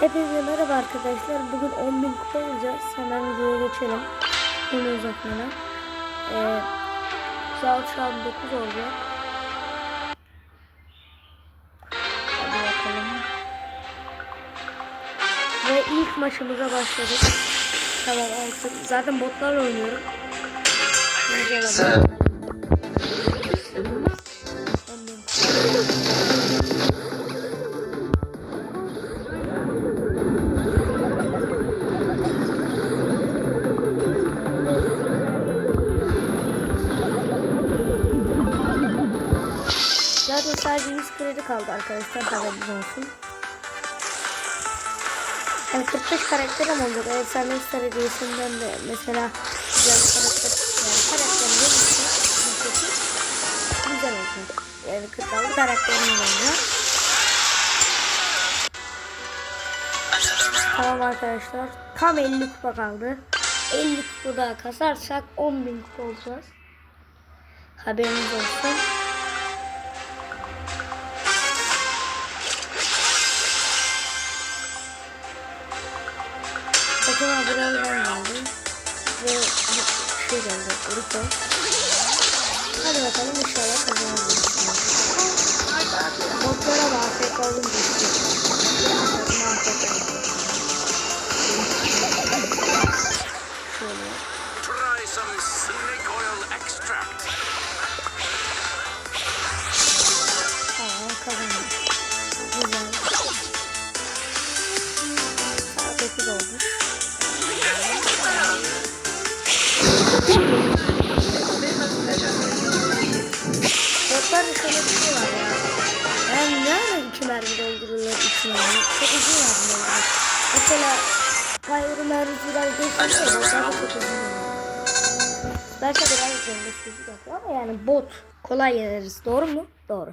Hepinize merhaba arkadaşlar. Bugün 10.000 kupa olacağız. Hemen videoya geçelim. Bunu uzatmadan. Ee, saat şu an 9 olacak. Hadi bakalım. Ve ilk maçımıza başladık. Tamam olsun. Zaten botlarla oynuyorum. Güzel sadece 100 kredi kaldı arkadaşlar haberiniz olsun. Yani 45 karakterim olacak. Efsane Star Hediyesi'nden de mesela güzel bir karakter yani karakterim gelirse güzel olacak. Yani 46 karakterim olacak. Tamam arkadaşlar. Tam 50 kupa kaldı. 50 kupa daha kasarsak 10.000 kupa olacağız. Haberiniz olsun. Bakın buradan geldi. Ve şey geldi. Urfa. Hadi bakalım inşallah kazanırız. Botlara da afk olun. Çok uzun doldurulur. Mesela Pyro mermiciler geçmişse botlarda çok uzun. Belki biraz dengesiz yapıyor ama yani bot kolay yeneriz. Doğru mu? Doğru.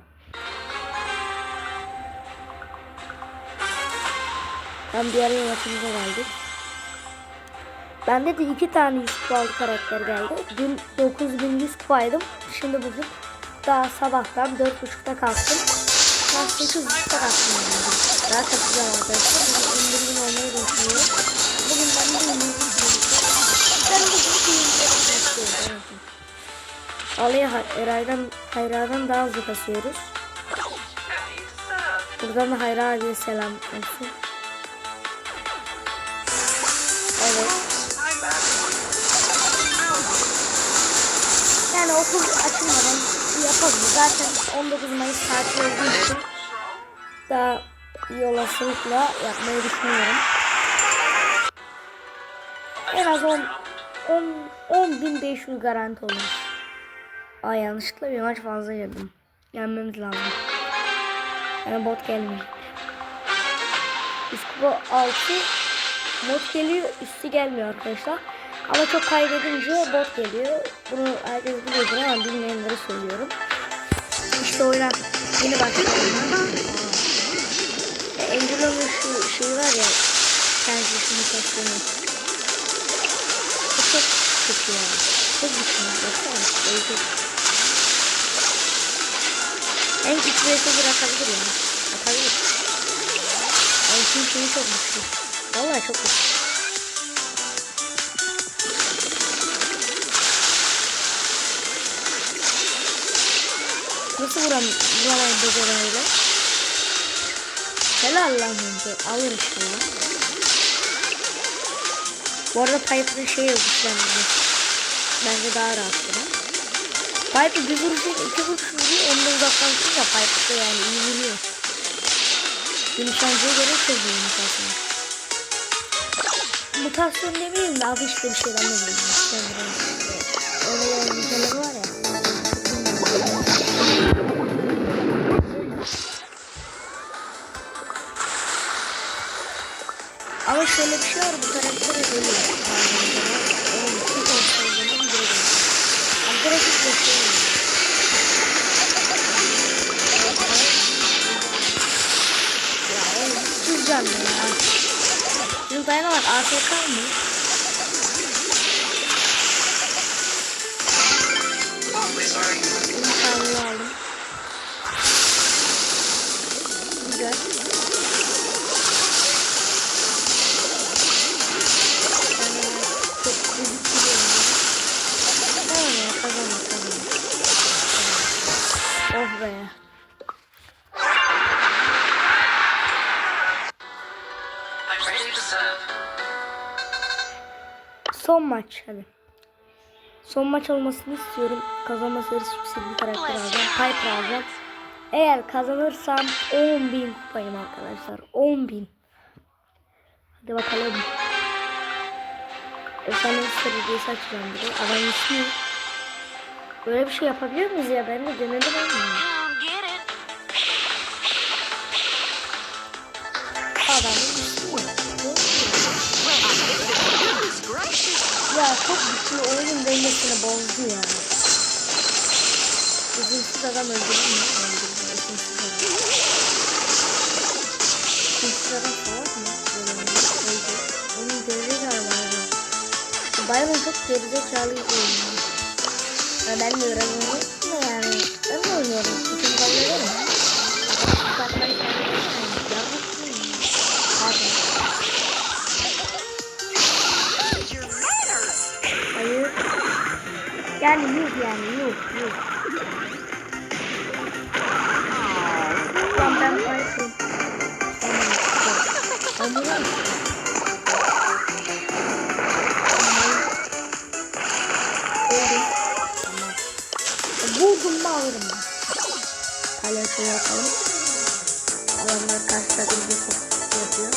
Ben bir ara maçımıza geldik. Bende de iki tane 100 kupalı karakter geldi. Dün 9100 kupaydım. Şimdi bugün daha sabahtan 4.30'da kalktım. Saat 8.30'da kalktım yani. Daha katacağım arkadaşlar. Bugün indirim olmayı düşünüyorum. Bugün ben de indirim Ben bugün indirim istiyorum. Alayı Eray'dan, Hayra'dan daha hızlı kasıyoruz. Buradan da Hayra abiye selam olsun. Evet. Yani okul açılmadan yapabilir. Zaten 19 Mayıs tatil olduğu için daha iyi olasılıkla yapmayı düşünüyorum. En az 10 10 10.500 garanti olur. Aa yanlışlıkla bir maç fazla girdim. Yenmemiz lazım. Yani bot gelmeyecek. Üst kupa 6 bot geliyor üstü gelmiyor arkadaşlar. Ama çok kaybedince bot geliyor. Bunu herkes biliyordur ama bilmeyenlere söylüyorum. İşte oyuna yeni başladım. E, Angelo'nun şu şeyi var ya kendisi şunu. Bu çok kötü ya. Çok güçlü. Baksana. Böyle çok... En güçlü resi bırakabilir yani. Atabilir. Ama şimdi şeyi çok güçlü. Vallahi çok güçlü. Nasıl vuram vuramayı beceremeydi? Helal lan bence. Alır işte ya. Bu arada Piper'ın şeyi güçlendirdi. Bence daha rahat vuran. Piper bir vuruş değil, iki vuruş vuruyor. Ondan uzaktan vuruyor Piper da yani iyi vuruyor. Bir nişancıya göre çok iyi mutasyon. Mutasyon demeyeyim de adı işte bir şeyden ne bileyim. Yani niteleri var ya. Ama be. Son maç hadi. Son maç olmasını istiyorum. Kazanma serisi bir karakter alacağım. Piper alacağım. Eğer kazanırsam 10.000 kupayım arkadaşlar. 10.000. Hadi bakalım. Efsane serisi açacağım bir de. Adam ismi. Böyle bir şey yapabiliyor muyuz ya? Ben de denedim ama. Ya çok güçlü oyunun dengesini bozdu ya. İzinsiz adam öldürdü mü? Öldürdü. İzinsiz adam. İzinsiz adam salak mı? Onun gerizekalı Byron. Byron çok gerizekalı bir oyuncu. Ya ben de öğreniyorum ama yani ben de oynuyorum. Bütün kabul ederim. Bakmak Yani yuh yani yuh yuh. Tamam ben Python. Tamam. Tamam. Buldum mu alırım ben. Şöyle yapalım. Adamlar karşı takım bir çok yapıyor.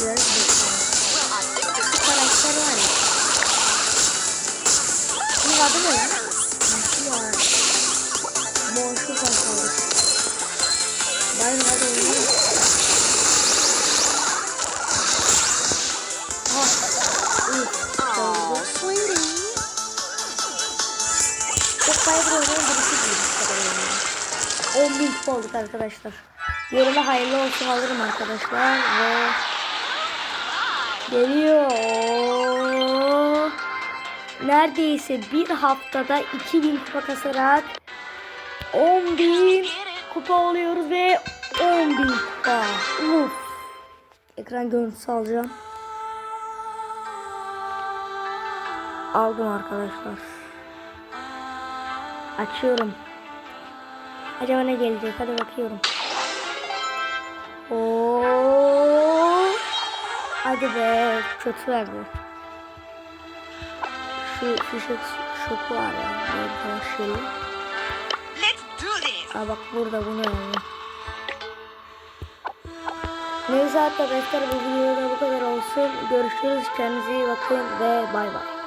Biraz bekliyorum. Bu karakter var ya. Var? Bayram hadi oynayalım. Ha. Üf. Oldu. Çok bayram oynayan birisi değil. bu kadar oynayan. 10 bin olduk arkadaşlar. Yoruma hayırlı olsun alırım arkadaşlar ve geliyor. Neredeyse bir haftada 2000 kupa kasarak 10.000 kupa oluyoruz ve 10.000 kupa. Uf. Ekran görüntüsü alacağım. Aldım arkadaşlar. Açıyorum. Acaba ne gelecek? Hadi bakıyorum. Oo. Hadi be. Kötü verdi. Şu fişek şoku var ya. Böyle şeyli. Let's do this. Aa bak burada bunu yani. Neyse arkadaşlar bu videoda bu kadar olsun. Görüşürüz. Kendinize iyi bakın ve bay bay.